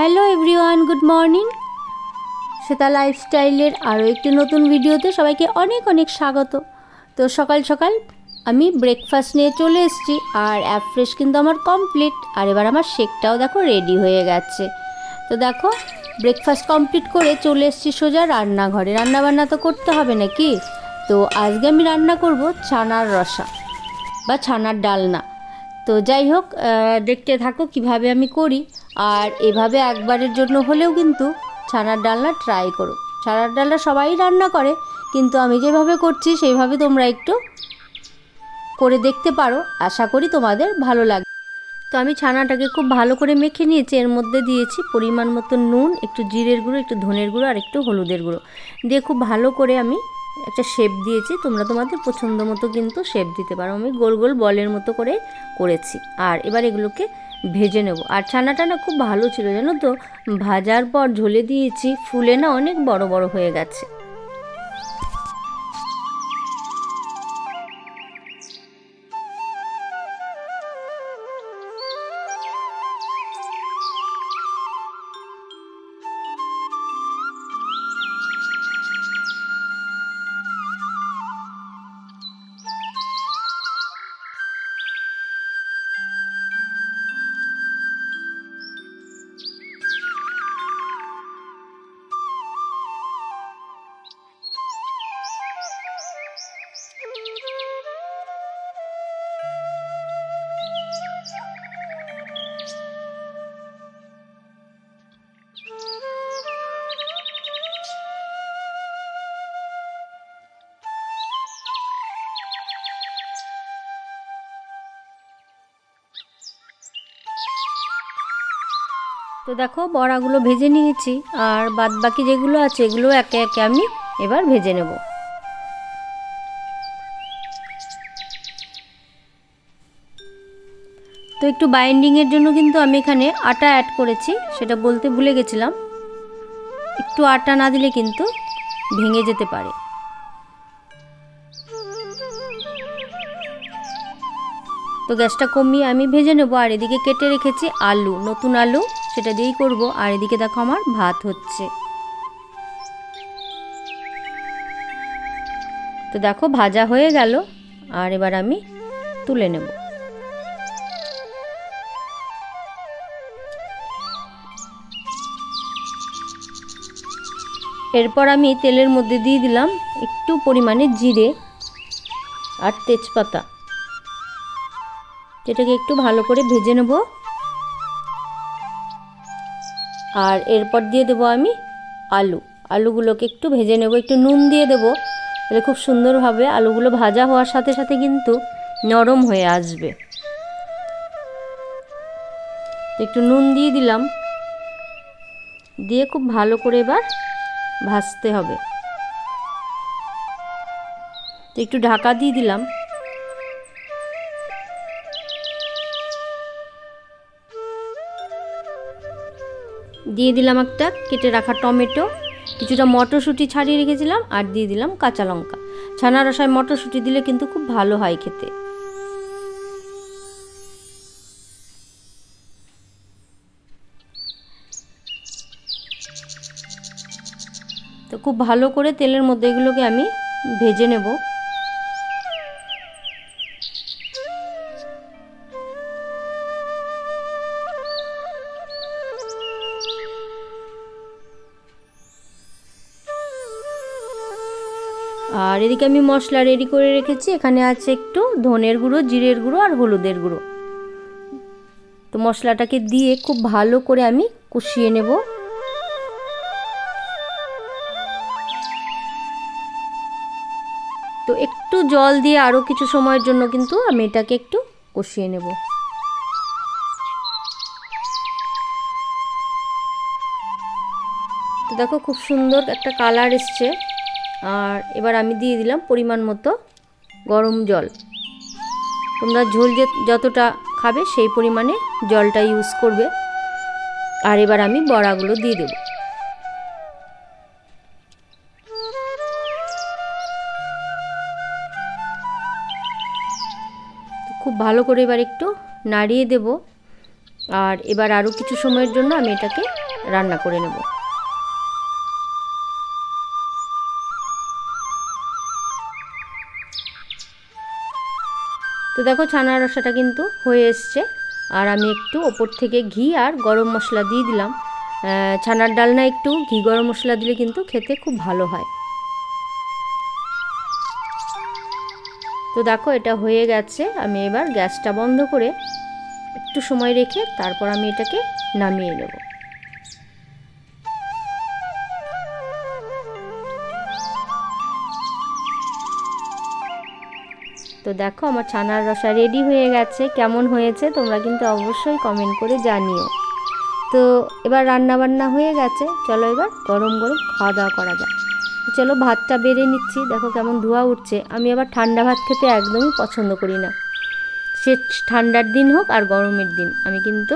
Hello everyone good morning Seta লাইফস্টাইলের আরও একটি নতুন ভিডিওতে সবাইকে অনেক অনেক স্বাগত। তো সকাল সকাল আমি ব্রেকফাস্ট নিয়ে চলে এসেছি, আর অ্যাপ ফ্রেশ কিন্তু আমার কমপ্লিট আর এবার আমার শেকটাও দেখো রেডি হয়ে গেছে। তো দেখো ব্রেকফাস্ট কমপ্লিট করে চলে এসেছি সোজা রান্নাঘরে। রান্নাবান্না তো করতে হবে নাকি? তো আজকে আমি রান্না করব ছানার রসা বা ছানার ডালনা। তো যাই হোক দেখতে থাকো কীভাবে আমি করি। আর এভাবে একবারের জন্য হলেও কিন্তু ছানার ডালনা ট্রাই করো। ছানার ডালনা সবাই রান্না করে, কিন্তু আমি যেভাবে করছি সেইভাবে তোমরা একটু করে দেখতে পারো। আশা করি তোমাদের ভালো লাগবে তো আমি ছানাটাকে খুব ভালো করে মেখে নিয়েছি। এর মধ্যে দিয়েছি পরিমাণ মতো নুন, একটু জিরের গুঁড়ো, একটু ধনের গুঁড়ো, আর একটু হলুদের গুঁড়ো। দিয়ে খুব ভালো করে আমি একটা শেপ দিয়েছি। তোমরা তোমাদের পছন্দ মতো কিন্তু শেপ দিতে পারো। আমি গোল গোল বলের মতো করে করেছি। আর এবার এগুলোকে ভেজে নেব। আর ছানাটা না খুব ভালো ছিল, জানো তো? ভাজার পর ঝোলে দিয়েছি, ফুলে না অনেক বড় বড় হয়ে গেছে। তো দেখো বড়াগুলো ভেজে নিয়েছি, আর বাদ বাকি যেগুলো আছে এগুলো একে একে আমি এবার ভেজে নেব। তো একটু বাইন্ডিংয়ের জন্য কিন্তু আমি এখানে আটা অ্যাড করেছি, সেটা বলতে ভুলে গেছিলাম। একটু আটা না দিলে কিন্তু ভেঙে যেতে পারে। তো গ্যাসটা কমিয়ে আমি ভেজে নেব, আর এদিকে কেটে রেখেছি আলু, নতুন আলু, সেটা দিয়েই করব। আর এদিকে দেখো আমার ভাত হচ্ছে। তো দেখো ভাজা হয়ে গেল, আর এবার আমি তুলে নেব। এরপর আমি তেলের মধ্যে দিয়ে দিলাম একটু পরিমাণে জিরে আর তেজপাতা। এটাকে একটু ভালো করে ভেজে নেব। আর এরপর দিয়ে দেবো আমি আলু। আলুগুলোকে একটু ভেজে নেব, একটু নুন দিয়ে দেবো। তাহলে খুব সুন্দরভাবে আলুগুলো ভাজা হওয়ার সাথে সাথে কিন্তু নরম হয়ে আসবে। একটু নুন দিয়ে দিলাম। দিয়ে খুব ভালো করে এবার ভাজতে হবে। একটু ঢাকা দিয়ে দিলাম। দিয়ে দিলাম একটা কেটে রাখা টমেটো, কিছুটা মটরশুঁটি ছাড়িয়ে রেখেছিলাম আর দিয়ে দিলাম কাঁচা লঙ্কা। ছানা রসায় মটরশুঁটি দিলে কিন্তু খুব ভালো হয় খেতে। তো খুব ভালো করে তেলের মধ্যে এগুলোকে আমি ভেজে নেব। আর এদিকে আমি মশলা রেডি করে রেখেছি। এখানে আছে একটু ধনের গুঁড়ো, জিরের গুঁড়ো আর হলুদের গুঁড়ো। তো মশলাটাকে দিয়ে খুব ভালো করে আমি কষিয়ে নেব। তো একটু জল দিয়ে আরও কিছু সময়ের জন্য কিন্তু আমি এটাকে একটু কষিয়ে নেব। তো দেখো খুব সুন্দর একটা কালার এসছে। আর এবার আমি দিয়ে দিলাম পরিমাণ মতো গরম জল। তোমরা ঝোল যতটা খাবে সেই পরিমাণে জলটা ইউজ করবে। আর এবার আমি বড়াগুলো দিয়ে দেব। খুব ভালো করে এবার একটু নাড়িয়ে দেব। আর এবার আরও কিছু সময়ের জন্য আমি এটাকে রান্না করে নেব। তো দেখো ছানার রসাটা কিন্তু হয়ে এসছে। আর আমি একটু ওপর থেকে ঘি আর গরম মশলা দিয়ে দিলাম। ছানার ডালনা একটু ঘি গরম মশলা দিলে কিন্তু খেতে খুব ভালো হয়। তো দেখো এটা হয়ে গেছে। আমি এবার গ্যাসটা বন্ধ করে একটু সময় রেখে তারপর আমি এটাকে নামিয়ে নেব। তো দেখো, আমার ছানার রসা রেডি হয়ে গেছে। কেমন হয়েছে তোমরা কিন্তু অবশ্যই কমেন্ট করে জানিও। তো এবার রান্না বান্না হয়ে গেছে। চলো এবার গরম গরম খাওয়া দাওয়া করা যাক। চলো ভাতটা বেড়ে নিচ্ছি। দেখো কেমন ধোয়া উঠছে। আমি আবার ঠান্ডা ভাত খেতে একদমই পছন্দ করি না। সে ঠান্ডার দিন হোক আর গরমের দিন, আমি কিন্তু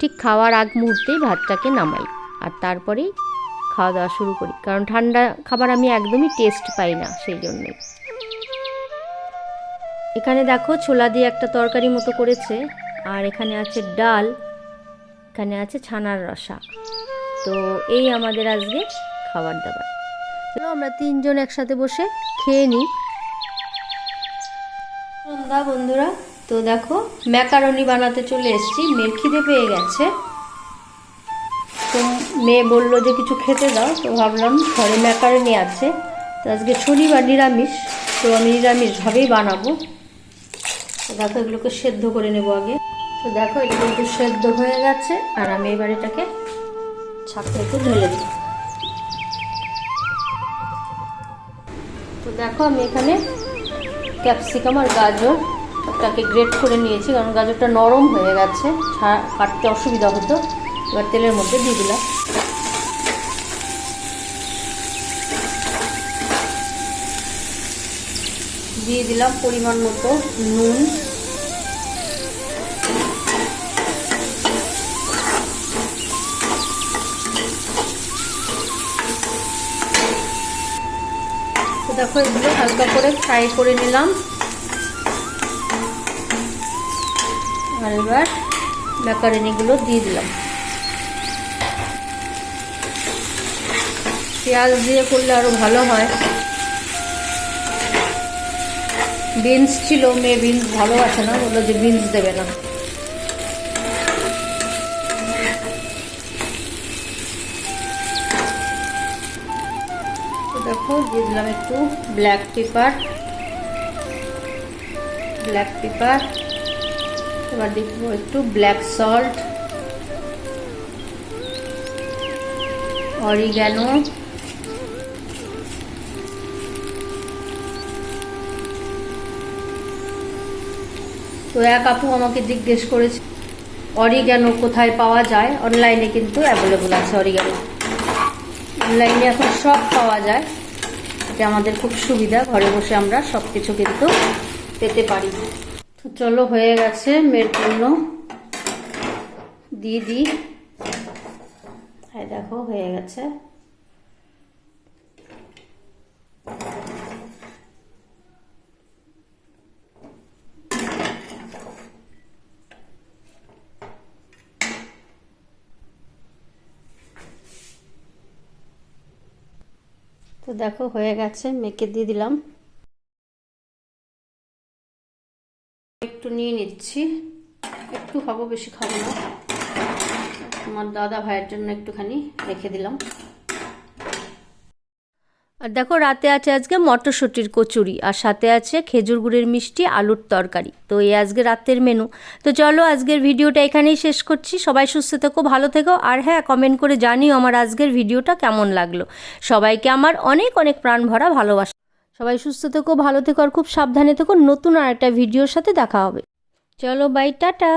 ঠিক খাওয়ার আগ মুহূর্তেই ভাতটাকে নামাই। আর তারপরেই খাওয়া দাওয়া শুরু করি। কারণ ঠান্ডা খাবার আমি একদমই টেস্ট পাই না, সেই জন্যই। এখানে দেখো ছোলা দিয়ে একটা তরকারি মতো করেছে, আর এখানে আছে ডাল, এখানে আছে ছানার রসা। তো এই আমাদের আজকে খাবার দাবার। আমরা তিনজন একসাথে বসে খেয়ে নিই। সন্ধ্যা বন্ধুরা, তো দেখো ম্যাকারনি বানাতে চলে এসেছি, মেয়ের খিদে পেয়ে গেছে। তো মেয়ে বলল যে কিছু খেতে দাও, তো ভাবলাম ঘরে ম্যাকারনি আছে। তো আজকে শনিবার নিরামিষ, তো আমি নিরামিষভাবেই বানাবো। দেখো এগুলোকে সেদ্ধ করে নেব আগে। তো দেখো এটা কিন্তু সেদ্ধ হয়ে গেছে, আর আমি এবার এটাকে ছাঁকতে একটু ঢেলে দিই। তো দেখো আমি এখানে ক্যাপসিকাম আর গাজর ওটাকে গ্রেট করে নিয়েছি, কারণ গাজরটা নরম হয়ে গেছে কাটতে অসুবিধা হতো। এবার তেলের মধ্যে দিয়ে দিলাম। দিয়ে দিলাম পরিমাণ মতো নুন। দেখো এগুলো হালকা করে ফ্রাই করে নিলাম। আর এবার ম্যাকারনিগুলো দিয়ে দিলাম। পেঁয়াজ দিয়ে করলে আরও ভালো হয়। বিনস ছিল, মেয়ে বিনস ভালোবাসে না? বলল যে বিনস দেবে না। দেখো দিয়ে দিলাম একটু ব্ল্যাক পেপার ব্ল্যাক পেপার এবার দেখব একটু ব্ল্যাক সল্ট অরিগ্যানো। তো এক আপু আমাকে জিজ্ঞেস করেছে অরিগ্যানো কোথায় পাওয়া যায়? অনলাইনে কিন্তু অ্যাভেলেবল আছে অরিগ্যানো অনলাইনে এখন সব পাওয়া যায়। এটা আমাদের খুব সুবিধা, ঘরে বসে আমরা সব কিছু কিন্তু পেতে পারি। তো চলো হয়ে গেছে মেয়ের জন্য। দিয়ে দিই দেখো, হয়ে গেছে। দেখো, হয়ে গেছে, মেখে দিয়ে দিলাম। একটু নিয়ে নিচ্ছি। একটু খাব, বেশি খাব না। আমার দাদা ভাইয়ের জন্য একটুখানি রেখে দিলাম। আর দেখো, রাতে আছে আজকে মটরশুঁটির কচুরি আর সাথে আছে খেজুর গুড়ের মিষ্টি, আলুর তরকারি। তো এই আজকে রাতের মেনু তো চলো, আজকের ভিডিওটা এখানেই শেষ করছি। সবাই সুস্থ থেকো, ভালো থেকো। আর হ্যাঁ কমেন্ট করে জানিও আমার আজকের ভিডিওটা কেমন লাগল। সবাইকে আমার অনেক অনেক প্রাণ ভরা ভালোবাসা। সবাই সুস্থ থেকো, ভালো থেকো আর খুব সাবধানে থেকো। নতুন আর একটা ভিডিওর সাথে দেখা হবে। চলো বাই টাটা।